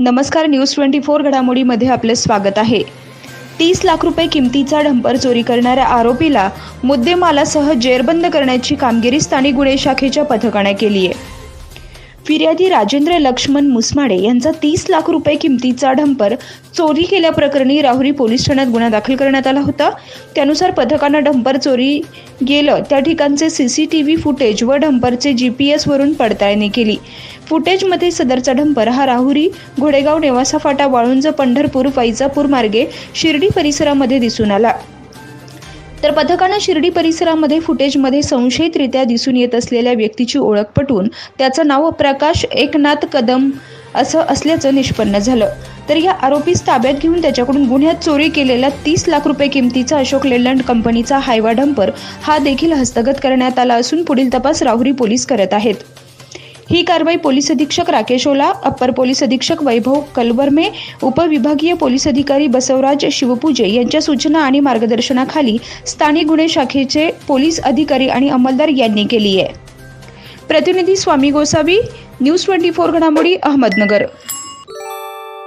नमस्कार news twenty four घडामोडीमध्ये आपले स्वागत आहे. तीस लाख रुपये किमतीचा ढंपर चोरी करणाऱ्या आरोपीला मुद्देमालासह जेरबंद करण्याची कामगिरी स्थानिक गुन्हे शाखेच्या पथकाने केली आहे. फिर्यादी राजेंद्र लक्ष्मण मुसमाडे यांचा तीस लाख रुपये किमतीचा ढंपर चोरी केल्याप्रकरणी राहुरी पोलीस ठाण्यात गुन्हा दाखल करण्यात आला होता. त्यानुसार पथकानं ढंपर चोरी गेलं त्या ठिकाणचे C C T V footage व ढंपरचे जी पी एसवरून पडताळणी केली. फुटेजमध्ये सदरचा डंपर हा राहुरी घोडेगाव नेवासा फाटा वाळुंज पंढरपूर वैजापूर मार्गे शिर्डी परिसरामध्ये दिसून आला. तर पथकानं शिर्डी परिसरामध्ये फुटेजमध्ये संशयितरित्या दिसून येत असलेल्या व्यक्तीची ओळख पटवून त्याचं नाव प्रकाश एकनाथ कदम असं असल्याचं निष्पन्न झालं. तर या आरोपीस ताब्यात घेऊन त्याच्याकडून गुन्ह्यात चोरी केलेला तीस लाख रुपये किमतीचा अशोक लेलँड कंपनीचा हायवा डंपर हा देखील हस्तगत करण्यात आला असून पुढील तपास राहुरी पोलीस करत आहेत. ही कारवाई पोलीस अधीक्षक राकेश ओला अप्पर पोलीस अधीक्षक वैभव कलबर्मे उपविभागीय पोलीस अधिकारी बसवराज शिवपूजे यांच्या सूचना आणि मार्गदर्शनाखाली स्थानिक गुन्हे शाखेचे पोलीस अधिकारी आणि अंमलदार यांनी केली आहे. प्रतिनिधी Swami Gosavi news twenty four घडामोडी अहमदनगर.